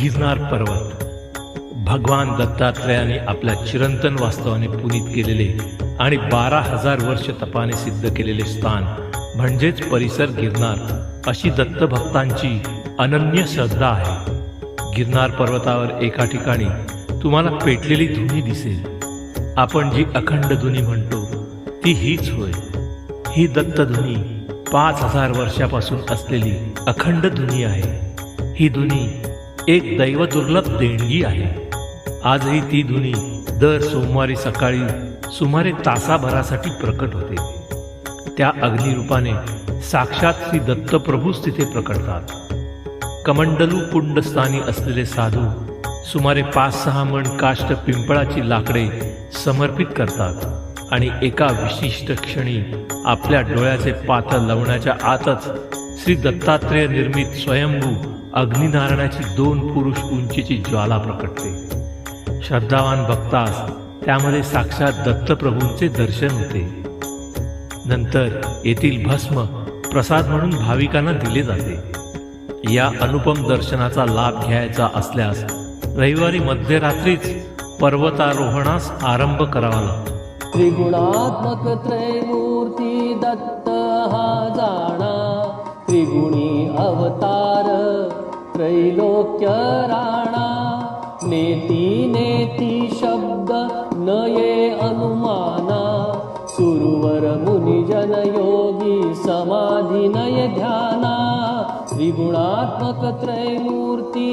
गिरनार पर्वत. भगवान दत्तात्रयाने आपल्या चिरंतन वास्तवाने पुनीत केलेले आणि बारा हजार वर्ष तपाने सिद्ध केलेले स्थान म्हणजेच परिसर गिरनार अशी दत्तभक्तांची अनन्य श्रद्धा आहे. गिरनार पर्वतावर एका ठिकाणी तुम्हाला पेटलेली धुनी दिसेल. आपण जी अखंड धुनी म्हणतो ती हीच होय. ही दत्तधुनी पाच हजार वर्षापासून असलेली अखंड धुनी आहे. ही धुनी एक दैवदुर्लभ देणगी आहे. आजही ती धुनी दर सोमवारी सकाळी सुमारे तासाभरासाठी प्रकट होते. त्या अग्निरूपाने साक्षात श्री दत्तप्रभूच तिथे प्रकटतात. कमंडलू कुंडस्थानी असलेले साधू सुमारे पाच सहा मण काष्ट पिंपळाची लाकडे समर्पित करतात आणि एका विशिष्ट क्षणी आपल्या डोळ्याचे पातळ लावण्याच्या आतच श्री दत्तात्रेय निर्मित स्वयंभू अग्निनारायणाची दोन पुरुष उंचीची ज्वाला प्रकटते श्रद्धावान भक्तास त्यामध्ये साक्षात दत्तप्रभूंचे दर्शन होते. नंतर येथील भस्म प्रसाद म्हणून भाविकांना दिले जाते. या अनुपम दर्शनाचा लाभ घ्यायचा असल्यास रविवारी मध्यरात्रीच पर्वतारोहणास आरंभ करावा लागतो. त्रिगुणात्मक त्रैमूर्ती दत्त हा जाणा. त्रिगुणी अवतार त्रैलोक्यराणा नेति नेति शब्द न ये अनुमाना सुरोवरमुनिजनयोगी समाधिनय ध्याना द्विगुणात्मकत्रयमूर्ति